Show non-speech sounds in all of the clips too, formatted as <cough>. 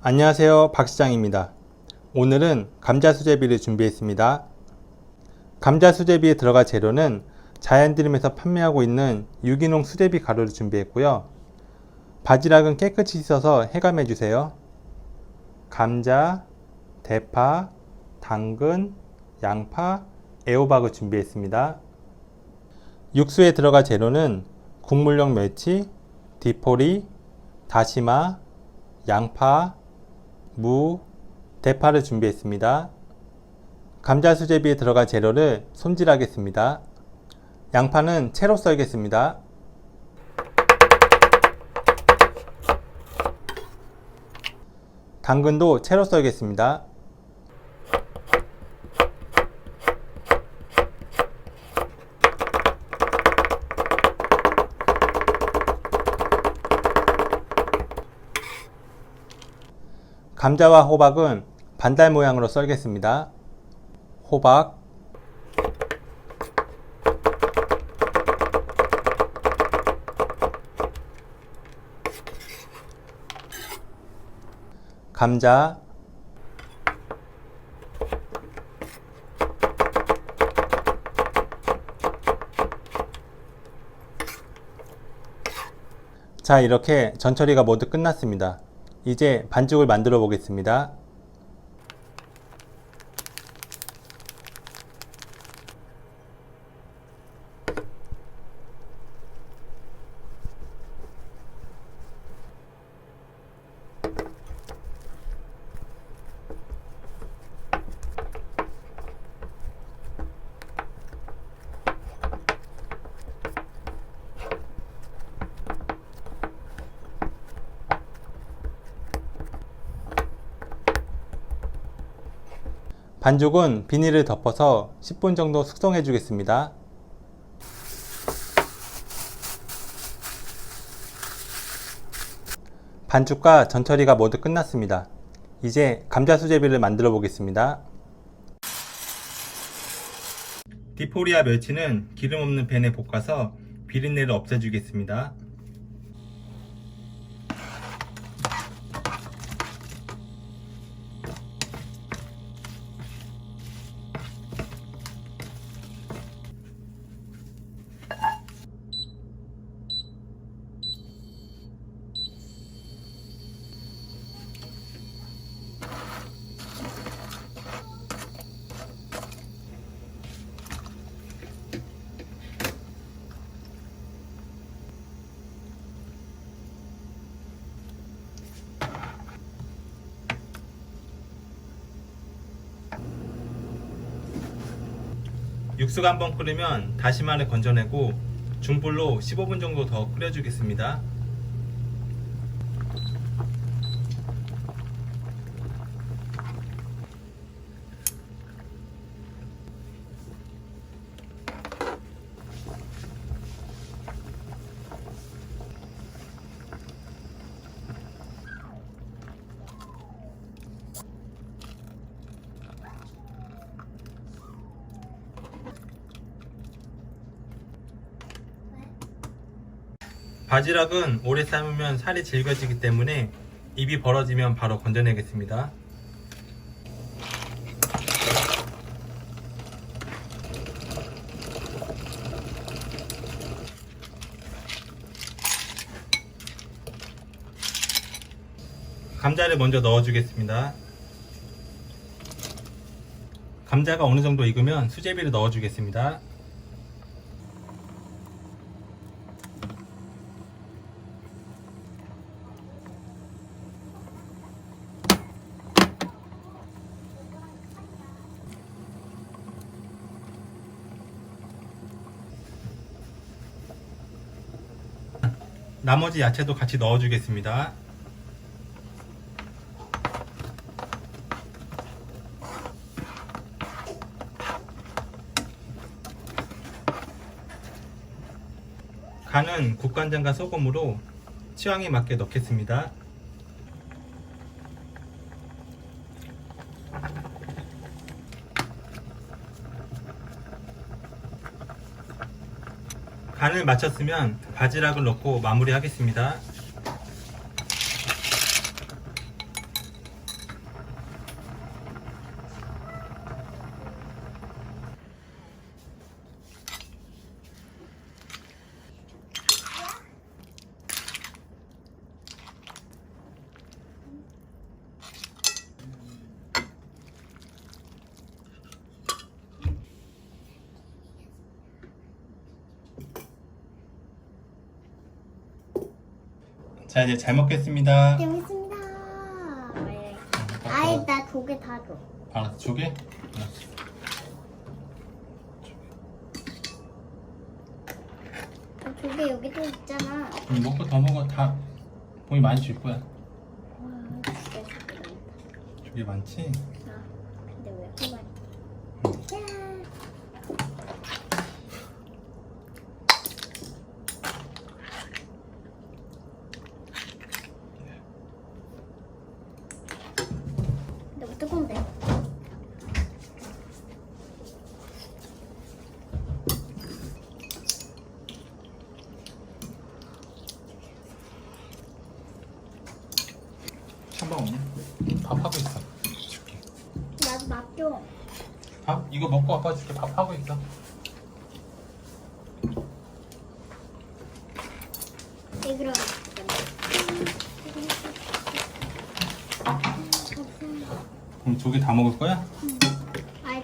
안녕하세요 박 시장입니다. 오늘은 감자 수제비를 준비했습니다. 감자 수제비에 들어갈 재료는 자연드림에서 판매하고 있는 유기농 수제비 가루를 준비했고요. 바지락은 깨끗이 씻어서 해감해 주세요. 감자, 대파, 당근, 양파, 애호박을 준비했습니다. 육수에 들어갈 재료는 국물용 멸치, 디포리, 다시마, 양파, 무, 대파를 준비했습니다. 감자 수제비에 들어갈 재료를 손질하겠습니다. 양파는 채로 썰겠습니다. 당근도 채로 썰겠습니다. 감자와 호박은 반달 모양으로 썰겠습니다. 호박, 감자, 자, 이렇게 전처리가 모두 끝났습니다. 이제 반죽을 만들어 보겠습니다. 반죽은 비닐을 덮어서 10분 정도 숙성해 주겠습니다. 반죽과 전처리가 모두 끝났습니다. 이제 감자 수제비를 만들어 보겠습니다. 디포리아 멸치는 기름 없는 팬에 볶아서 비린내를 없애주겠습니다. 육수가 한번 끓으면 다시마를 건져내고 중불로 15분 정도 더 끓여주겠습니다. 바지락은 오래 삶으면 살이 질겨지기 때문에 입이 벌어지면 바로 건져내겠습니다. 감자를 먼저 넣어주겠습니다. 감자가 어느 정도 익으면 수제비를 넣어주겠습니다. 나머지 야채도 같이 넣어주겠습니다. 간은 국간장과 소금으로 취향에 맞게 넣겠습니다. 간을 마쳤으면 바지락을 넣고 마무리하겠습니다. 자 이제 잘 먹겠습니다. 재밌습니다. 아이 나 조개 다 줘. 알았어 조개? 알았어. 어, 조개 여기 또 있잖아. 음, 먹고 더 먹어 다 봉이 많이 줄 거야. 와 조개 조개 많다. 조개 많지? 아 근데 왜 이렇게 많이? 짠. 근데 어떡한데? 찬밥 없냐? 밥 하고 있어. 줄게. 나도 맛 좀. 밥 이거 먹고 아빠 줄게. 밥 하고 있어. 네 그럼. 그럼 조개 다 먹을 거야?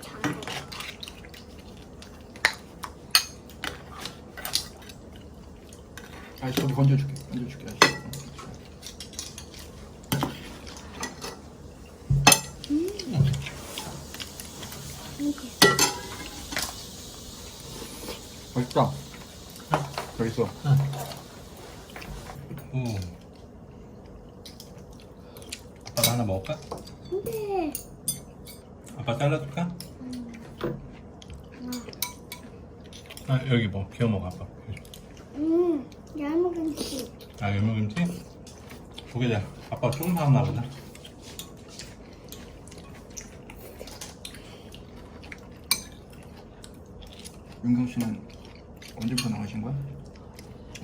잘. 아 저기 건져줄게 아저씨. 맛있다 맛있어 오. 아빠도 하나 먹을까? 근데 아빠 잘라줄까? 아 여기 뭐 비워 먹어 아빠. 음 얇은김치. 아 열무김치? 조개다. 아빠 조금 사왔나 보다. 윤경 씨는 언제부터 나가신 거야?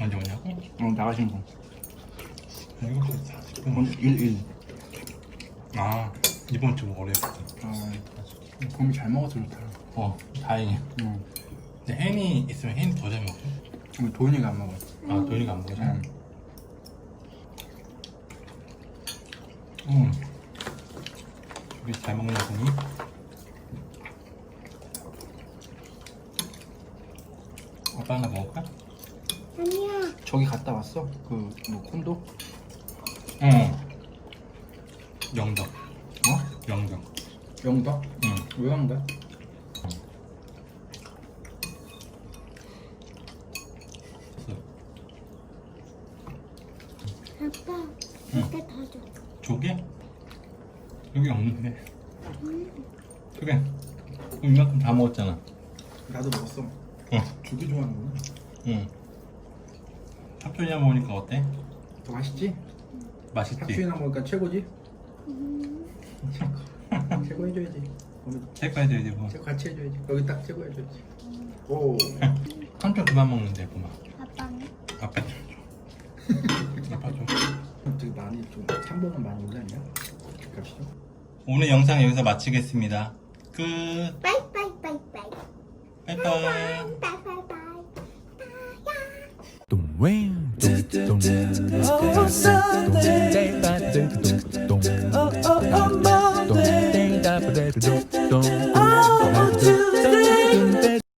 언제 오냐고? 어 나가신 거 7시 40분. 오늘 1일 아 이번 주 월요일부터. 아 곰이 잘 먹어서 좋다 어 다행이야. 응 근데 햄이 있으면 햄더잘 먹어. 우리 도윤이가 안 먹어 아 도현이가 안 먹어. 응. 음. 우리 잘 먹는 분이. 아빠 하나 먹을까? 아니야. 저기 갔다 왔어? 그 뭐 콘도? 응. 영덕. 어? 영덕. 영덕? 응. 왜간 거야? 아빠 이렇게 다 줘. 조개? 여기 없는데. 그래. 그럼 이만큼 다 먹었잖아. 나도 먹었어 응. 조개 좋아하는구나 응. 삼촌이랑 먹으니까 어때? 더 맛있지? 맛있지? 학주이랑 먹으니까 최고지? 음. 최고 해줘야지 체크해야 되지 뭐. 최고 같이 해줘야지 거기 딱 최고 해줘야지 오 삼촌 그만 먹는데 그만. 아빠는? 아빠 좀 줘. <laughs> 아빠 좀. 되게 많이 좀 참보는 많이 올랐냐? 값이 좀 오늘 영상 여기서 마치겠습니다. 끝. 빠이빠이빠이빠이. 바이바이. 빠이빠이빠이. Dum wang, dum dum oh